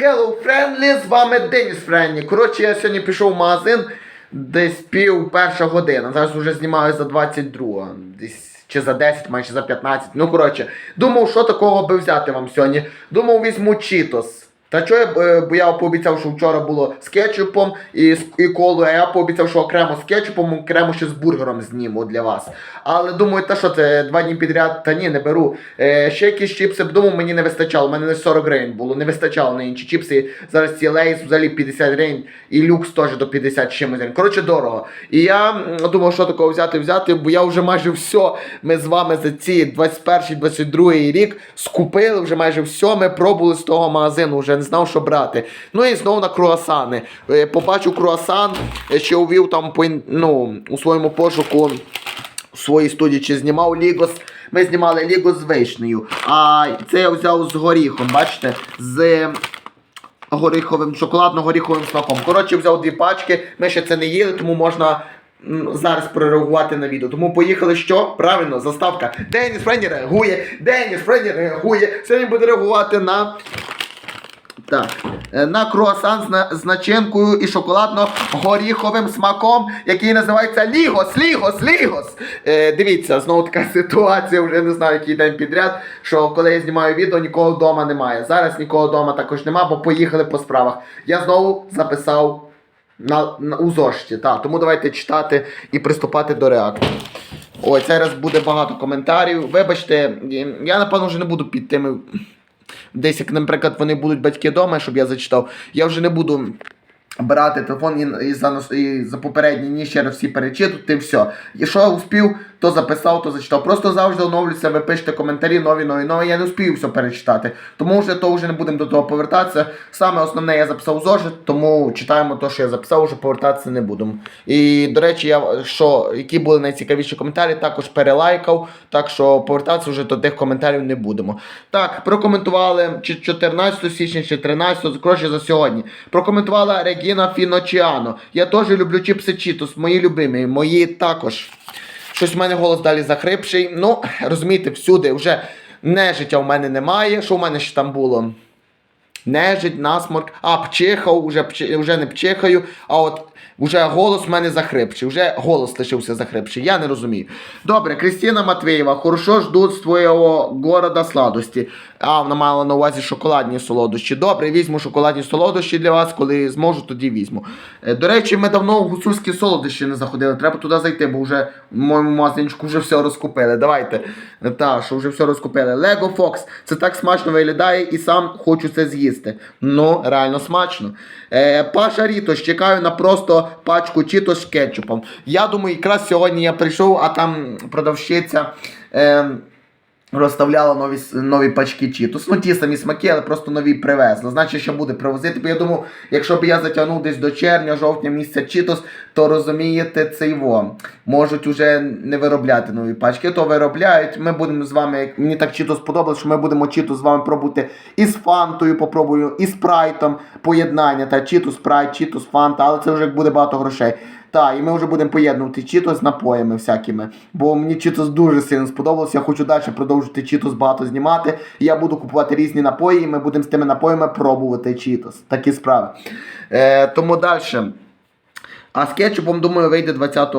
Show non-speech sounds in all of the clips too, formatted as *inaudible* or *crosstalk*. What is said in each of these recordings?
Hello, Friendly, з вами Деніс Френні. Коротше, я сьогодні пішов в магазин десь пів перша година. Зараз вже знімаю за 22, десь чи за 10, майже за 15. Ну, коротше, думав, що такого би взяти вам сьогодні. Думав, візьму Чітос. Та чого я, е, бо я пообіцяв, що вчора було з кетчупом і, і колою, а я пообіцяв, що окремо з кетчупом, окремо ще з бургером зніму для вас. Але думаю, та що це два дні підряд, та ні, не беру. Е, ще якісь чіпси б думав, мені не вистачало. У мене лише 40 гривень було, не вистачало на інші чіпси. Зараз ці лейс взагалі 50 гривень, і люкс теж до 50 з чимось гривень. Коротше, дорого. І я думав, що такого взяти, взяти, бо я вже майже все. Ми з вами за ці 21-22 рік скупили вже майже все. Ми пробували з того магазину, вже не знав, що брати. Ну і знову на круасани. Е, Побачив круасан, е, ще увів там ну, у своєму пошуку у своїй студії чи знімав Лігос. Ми знімали Лігос з вишнею. А це я взяв з горіхом, бачите? З горіховим, шоколадно-горіховим смаком. Коротше, взяв дві пачки. Ми ще це не їли, тому можна. Зараз прореагувати на відео. Тому поїхали що? Правильно, заставка. Деніс Френі реагує. Деніс Френі реагує. Сьогодні буде реагувати на. Так, е, на круасан з, начинкою і шоколадно-горіховим смаком, який називається Лігос, Лігос, Лігос. Е, дивіться, знову така ситуація, вже не знаю, який день підряд, що коли я знімаю відео, нікого вдома немає. Зараз нікого вдома також нема, бо поїхали по справах. Я знову записав на, на, у зошиті. Так, тому давайте читати і приступати до реакції. Ой, цей раз буде багато коментарів. Вибачте, я напевно вже не буду під тими. Десь, як, наприклад, вони будуть батьки вдома, щоб я зачитав, я вже не буду брати телефон і, і, за, і за попередні ніч ще раз всі перечитувати, все. І що успів, то записав, то зачитав. Просто завжди оновлюся, ви пишете коментарі, нові, нові, нові. Я не успію все перечитати. Тому вже то вже не будемо до того повертатися. Саме основне я записав в зошит, тому читаємо те, що я записав, вже повертатися не будемо. І до речі, я що, які були найцікавіші коментарі, також перелайкав. Так що повертатися вже до тих коментарів не будемо. Так, прокоментували чи 14 січня, чи 13, коротше за сьогодні. Прокоментувала Регіна Фіночіано. Я теж люблю чіпси Чітос, мої любимі, мої також. Щось в мене голос далі захрипший. Ну, розумієте, всюди вже нежиття в мене немає. Що в мене ще там було? Нежить, насморк, а пчихав, вже, вже не пчихаю, а от вже голос в мене захрипший, вже голос лишився захрипший, я не розумію. Добре, Кристина Матвеєва, хорошо ждуть з твого города сладості. А, вона мала на увазі шоколадні солодощі. Добре, візьму шоколадні солодощі для вас, коли зможу, тоді візьму. Е, До речі, ми давно в гуцульські солодощі не заходили. Треба туди зайти, бо вже в моєму магазинчику вже все розкупили. Давайте. Так, що вже все розкупили. Lego Fox. Це так смачно виглядає і сам хочу це з'їсти. Ну, реально смачно. Е, Паша Рітош, чекаю на просто пачку чіто з кетчупом. Я думаю, якраз сьогодні я прийшов, а там продавщиця. Е, Розставляла нові, нові пачки чітос. Ну ті самі смаки, але просто нові привезли. Значить, що буде привозити. Бо я думав, якщо б я затягнув десь до червня, жовтня місяця чітос, то розумієте, це його. Можуть уже не виробляти нові пачки, то виробляють. Ми будемо з вами, як мені так чітос сподобалось, що ми будемо чітос з вами пробувати і з фантою, попробую, і з спрайтом поєднання. Та чітос, спрайт, чітос, фанта, але це вже буде багато грошей. Так, і ми вже будемо поєднувати чіто з напоями всякими. Бо мені чітос дуже сильно сподобалося. Я хочу далі продовжити чітос багато знімати. І я буду купувати різні напої, і ми будемо з тими напоями пробувати чітос. Такі справи. Е, тому далі. А з кетчупом, думаю, вийде 20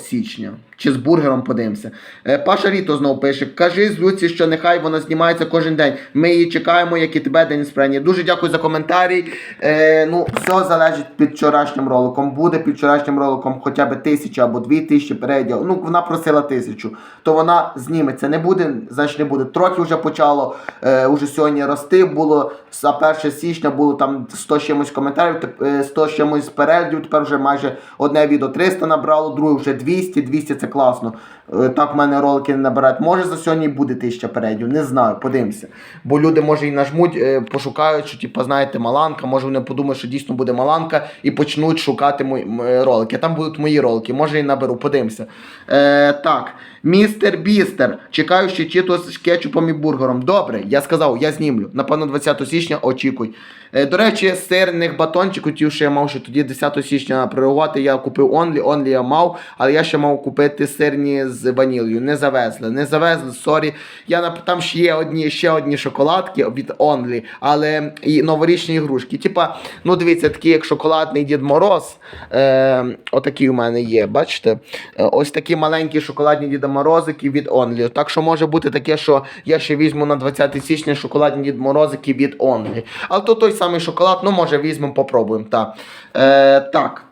січня. Чи з бургером подивимося. Е, Паша Ріто знову пише: кажи з Люці, що нехай вона знімається кожен день. Ми її чекаємо, як і тебе, День Спрені. Дуже дякую за коментарі. Е, ну, все залежить під вчорашнім роликом. Буде під вчорашнім роликом хоча б тисяча або дві тисячі переглядів. Ну, вона просила тисячу, то вона зніметься. Не буде, значить не буде. Трохи вже почало е, уже сьогодні рости. Було за 1 січня було там 100 чимось коментарів, теп- е, 100 з чимось переглядів. Тепер вже майже одне відео 300 набрало, друге вже 200, 200 це класно. Е, Так в мене ролики не набирають. Може за сьогодні буде 1000 переглядів, не знаю, подивимося. Бо люди може і нажмуть, е, пошукають, що типу, знаєте, маланка, може вони подумають, що дійсно буде маланка і почнуть шукати мої е, ролики. Там будуть мої ролики, може і наберу, подивимося. Е, так, містер Бістер. Чекаю ще чито з кетчупом і бургером. Добре, я сказав, я знімлю. Напевно, 20 січня очікуй. Е, до речі, сирних батончиків, ті, що я мав ще тоді 10 січня прореагувати, я купив Only, Only я мав, але я ще мав купити сирні з з ванілью. Не завезли. Не завезли, сорі. Я. Там ще є одні, ще одні шоколадки від Only, але і новорічні ігрушки. Типа, ну дивіться, такі як шоколадний Дід Мороз. Е, отакі у мене є, бачите? Е, ось такі маленькі шоколадні Діда Морозики від Only. Так що може бути таке, що я ще візьму на 20 січня шоколадні Дід Морозики від Only. Але то той самий шоколад, ну може візьмемо, попробуємо. Так. Е, так.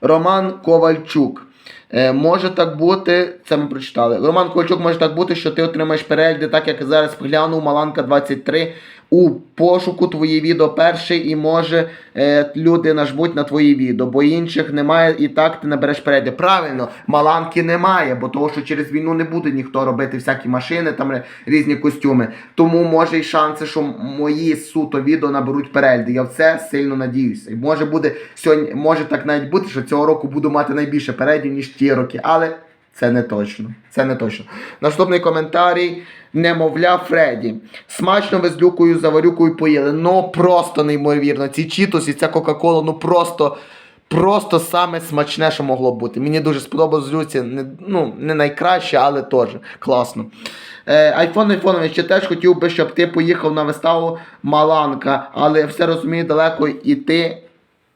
Роман Ковальчук. Е, може так бути, це ми прочитали. Роман Ковальчук може так бути, що ти отримаєш перегляди, так як зараз приглянув Маланка 23 у пошуку твої відео перший, і може е, люди нажмуть на твої відео, бо інших немає, і так ти набереш перегляди. Правильно, Маланки немає, бо того, що через війну не буде ніхто робити всякі машини, там різні костюми. Тому може й шанси, що мої суто відео наберуть перегляди. Я в це сильно надіюся. І може буде сьогодні, може так навіть бути, що цього року буду мати найбільше переглядів, ніж ті роки, але це не точно. Це не точно. Наступний коментарій. Немовля Фредді. Смачно ви з люкою заварюкою поїли. Ну просто неймовірно. Ці чітос і ця Кока-Кола, ну просто. Просто саме смачне, що могло бути. Мені дуже сподобалось Люці. Не, ну, не найкраще, але теж класно. Е, Айфон Айфонович, ще теж хотів би, щоб ти поїхав на виставу Маланка, але все розумію, далеко іти.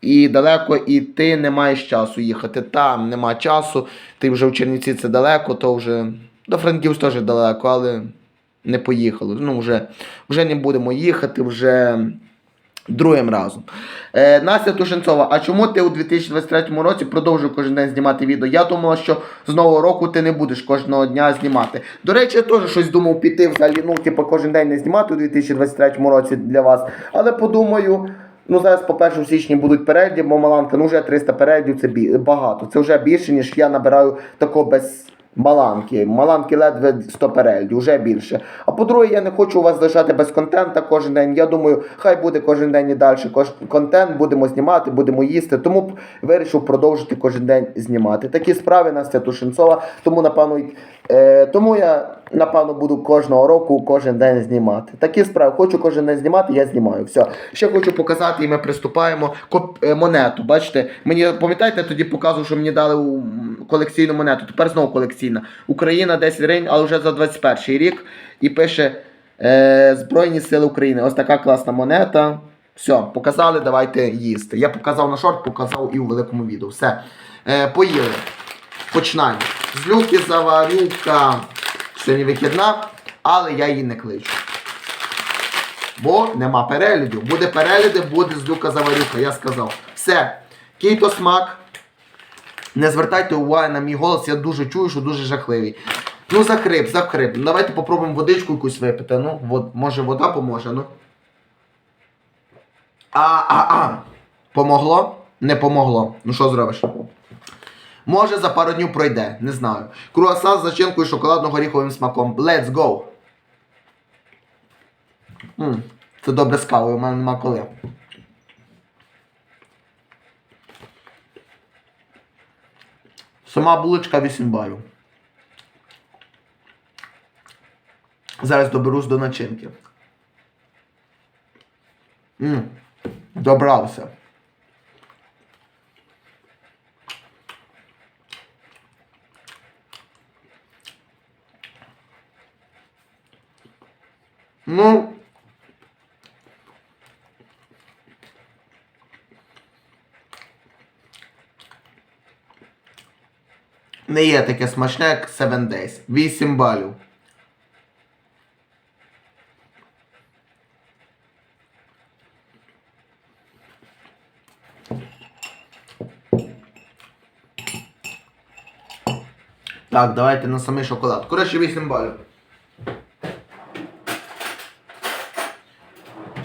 І далеко і ти не маєш часу їхати. Там нема часу. Ти вже в Чернівці це далеко, то вже до Франківськ теж далеко, але не поїхали. Ну, вже, вже не будемо їхати, вже другим разом. Е, Настя Тушенцова, а чому ти у 2023 році продовжуєш кожен день знімати відео? Я думала, що з нового року ти не будеш кожного дня знімати. До речі, я теж щось думав піти взагалі, ну, типу, кожен день не знімати у 2023 році для вас. Але подумаю. Ну, зараз по 1 січні будуть перегляди, бо Маланка, ну вже 300 переглядів, це багато. Це вже більше, ніж я набираю тако без Маланки. Маланки ледве 100 переглядів, вже більше. А по-друге, я не хочу вас лишати без контента кожен день. Я думаю, хай буде кожен день і далі. Контент будемо знімати, будемо їсти. Тому вирішив продовжити кожен день знімати. Такі справи Настя Тушенцова. Тому, напевно, е, тому я напевно буду кожного року кожен день знімати. Такі справи. Хочу кожен день знімати, я знімаю. Все. Ще хочу показати, і ми приступаємо. Коп, е, монету. Бачите, мені пам'ятаєте, тоді показував, що мені дали колекційну монету. Тепер знову колекційна. Україна 10 гривень, але вже за 21 рік. І пише е, Збройні Сили України. Ось така класна монета. Все, показали, давайте їсти. Я показав на шорт, показав і у великому відео. Все. Е, поїли. Починаємо. З люки заварюка. Сьогодні вихідна, але я її не кличу. Бо нема переглядів. Буде перегляди, буде з люка заварюка, я сказав. Все. Кейто смак. Не звертайте уваги на мій голос, я дуже чую, що дуже жахливий. Ну, захрип, захрип. Ну, Давайте попробуємо водичку якусь випити. Ну, вод, може вода поможе, ну. А, а, а. Помогло? Не помогло. Ну що зробиш? Може за пару днів пройде, не знаю. Круасан з начинкою шоколадно-горіховим смаком. Let's go! м це добре з кавою, у мене нема коли. Сама булочка 8 балів. Зараз доберусь до начинки. м Добрався. Ну. Не є таке смачне, як 7 Days. 8 балів. Так, давайте на самий шоколад. Коротше, 8 балів.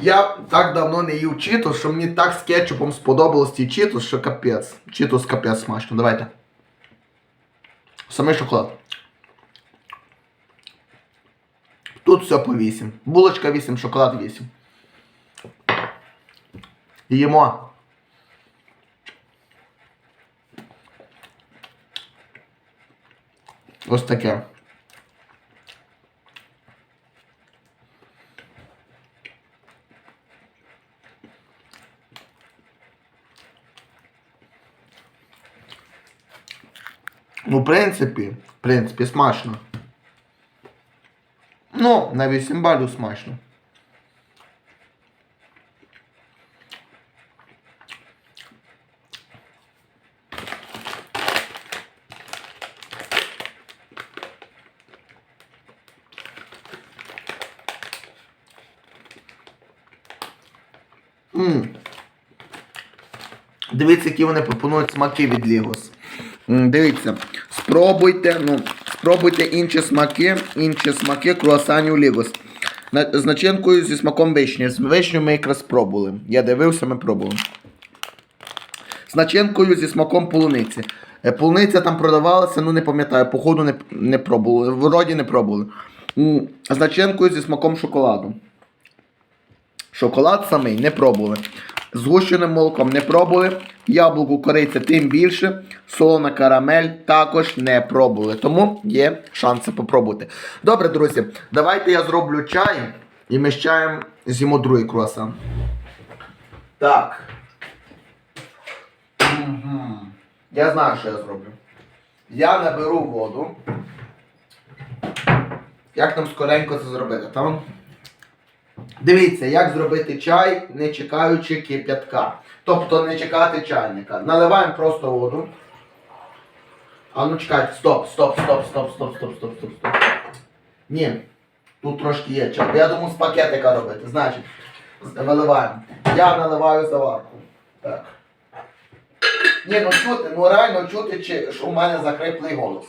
Я так давно не їв читос, що мені так з кетчупом сподобалось ці читос, що капець. Читос капець смачно. Давайте. Самий шоколад. Тут все по 8. Булочка 8, шоколад 8. Їмо. Ось таке. Ну, в принципі, в принципі, смачно. Ну, на 8 балів смачно. М. Дивіться, які вони пропонують смаки від Лігос. Дивіться, спробуйте, ну, спробуйте інші смаки, інші смаки круасанів Лігос. З начинкою зі смаком вишні. З вишню ми якраз пробували. Я дивився, ми пробували. З начинкою зі смаком полуниці. Е, Полуниця там продавалася, ну не пам'ятаю, походу не, не пробували. Вроді не пробували. З начинкою зі смаком шоколаду. Шоколад самий не пробували. Згущеним молоком не пробували. Яблуку кориця тим більше. Солона карамель також не пробували. Тому є шанси попробувати. Добре, друзі, давайте я зроблю чай і ми з чаєм з'їмо другий круасан. Так. Мгм. Я знаю, що я зроблю. Я наберу воду. Як нам скоренько це зробити, там? Дивіться, як зробити чай, не чекаючи кип'ятка. Тобто не чекати чайника. Наливаємо просто воду. А ну чекайте, стоп, стоп, стоп, стоп, стоп, стоп, стоп, стоп, стоп. Ні, тут трошки є чай. Я думаю, з пакетика робити. Значить, виливаємо. Я наливаю заварку. Так. Ні, ну чути, ну реально чути, чи, що у мене закриплий голос.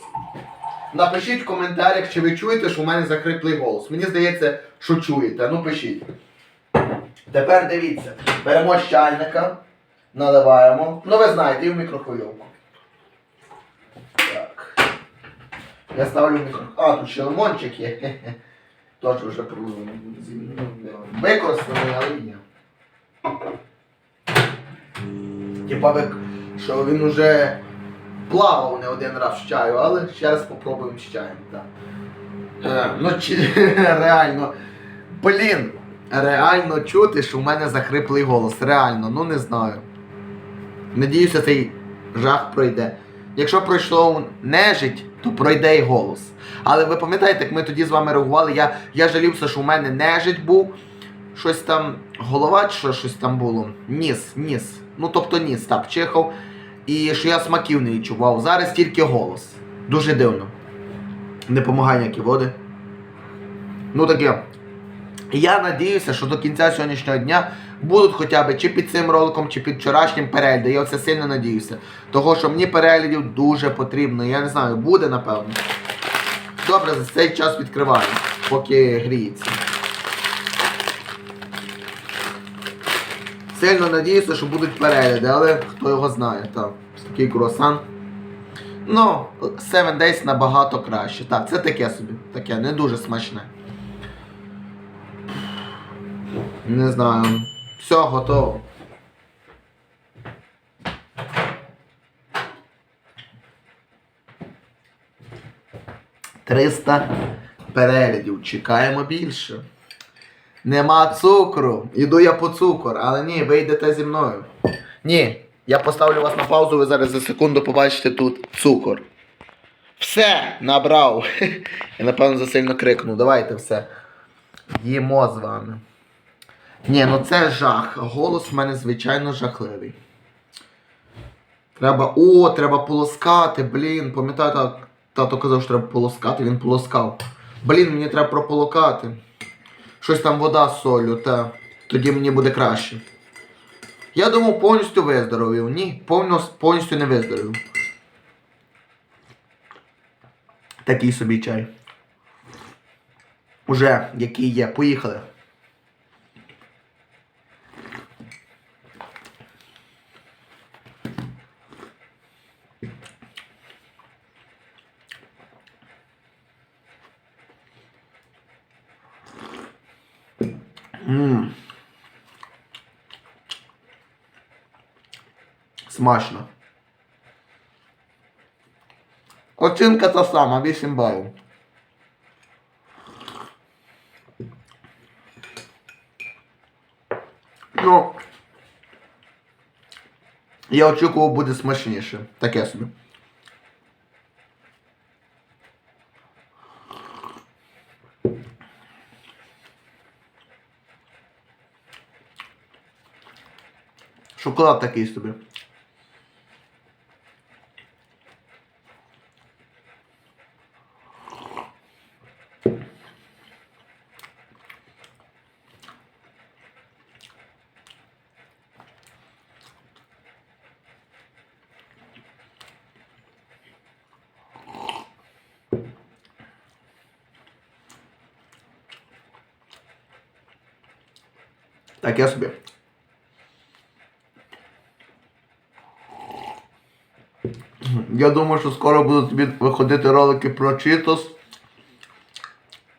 Напишіть в коментарях, чи ви чуєте, що у мене закриплий голос. Мені здається, що чуєте. Ну пишіть. Тепер дивіться. Беремо з наливаємо. Ну ви знаєте, і в мікрохвильовку. Так. Я ставлю в. А, тут ще лимончик є. *laughs* Тож вже використаний, але ні. Типа що він уже плавав не один раз з чаю, але ще раз попробуємо з чаєм. Так. Е, ну чи, *laughs* реально. Блін, реально чути, що в мене захриплий голос. Реально, ну не знаю. Надіюся, цей жах пройде. Якщо пройшло нежить, то пройде й голос. Але ви пам'ятаєте, як ми тоді з вами реагували, я, я жалівся, що в мене нежить був. Щось там голова чи що, щось там було. Ніс, ніс. Ну тобто ніс так чихав. І що я смаків не відчував. Зараз тільки голос. Дуже дивно. Не помагає ніякі води. Ну таке. Я надіюся, що до кінця сьогоднішнього дня будуть хоча б чи під цим роликом, чи під вчорашнім перегляди. Я оце сильно надіюся. Того, що мені переглядів дуже потрібно. Я не знаю, буде напевно. Добре, за цей час відкриваю, поки гріється. Сильно надіюся, що будуть перегляди, але хто його знає, так. Такий круасан. Ну, 7 Days набагато краще. Так, це таке собі. Таке, не дуже смачне. Не знаю. Все, готово. Триста переглядів. Чекаємо більше. Нема цукру. Іду я по цукор, але ні, ви йдете зі мною. Ні, я поставлю вас на паузу, ви зараз за секунду побачите тут цукор. Все, набрав. *laughs* Я напевно засильно крикнув. Давайте все. Їмо з вами. Ні, ну це жах. Голос в мене, звичайно, жахливий. Треба. О, треба полоскати, блін. Пам'ятаю, тато, казав, що треба полоскати, він полоскав. Блін, мені треба прополокати. Щось там вода з солью, та тоді мені буде краще. Я думав, повністю виздоровів. Ні, повністю, не виздоровів. Такий собі чай. Уже який є. Поїхали. Ммм. Смачно. Оцінка та сама, 8 балів. Ну. Я очікував буде смачніше. Таке собі. Шоколад такий собі. Так, я собі. Я думаю, що скоро будуть виходити ролики про Cheetos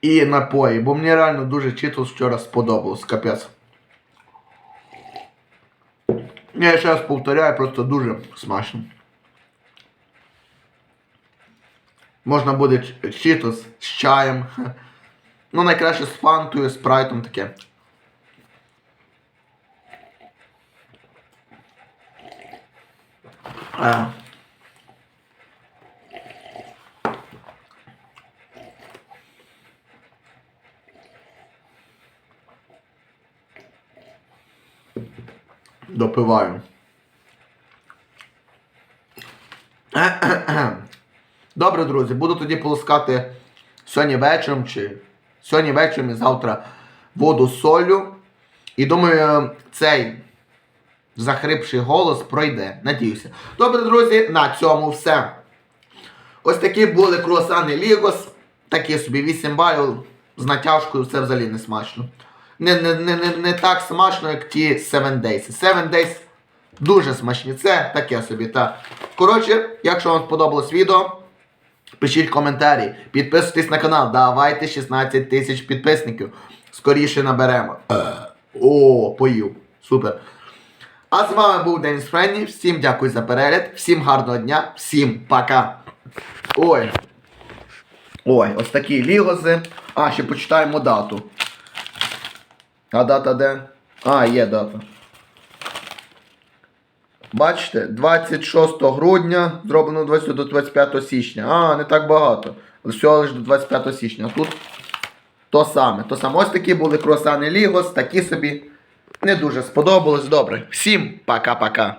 і напої, бо мені реально дуже Cheetos вчора сподобалось, капець. Я ще раз повторяю, просто дуже смачно. Можна буде ч- Cheetos з чаєм. *laughs* Ну, найкраще з фантою, спрайтом таке. А. Допиваю. Добре, друзі, буду тоді полоскати сьогодні вечором чи сьогодні вечором і завтра воду з солью. І думаю, цей захрипший голос пройде. Надіюся. Добре, друзі, на цьому все. Ось такі були круасани Лігос. Такі собі 8 балів з натяжкою, це взагалі не смачно. Не, не, не, не, не так смачно, як ті 7 Days. 7 Days дуже смачні. Це таке собі. Та. Коротше, якщо вам сподобалось відео, пишіть коментарі, підписуйтесь на канал, давайте 16 тисяч підписників. Скоріше наберемо. О, поїв. Супер. А з вами був Деніс Френні. Всім дякую за перегляд, всім гарного дня, всім пока. Ой. Ой, ось такі лігози. А, ще почитаємо дату. А дата де? А, є дата. Бачите, 26 грудня зроблено 20 до 25 січня. А, не так багато. Всього лише до 25 січня. Тут то саме. То саме. Ось такі були круасани Лігос, такі собі. Не дуже сподобалось. Добре. Всім пока-пока.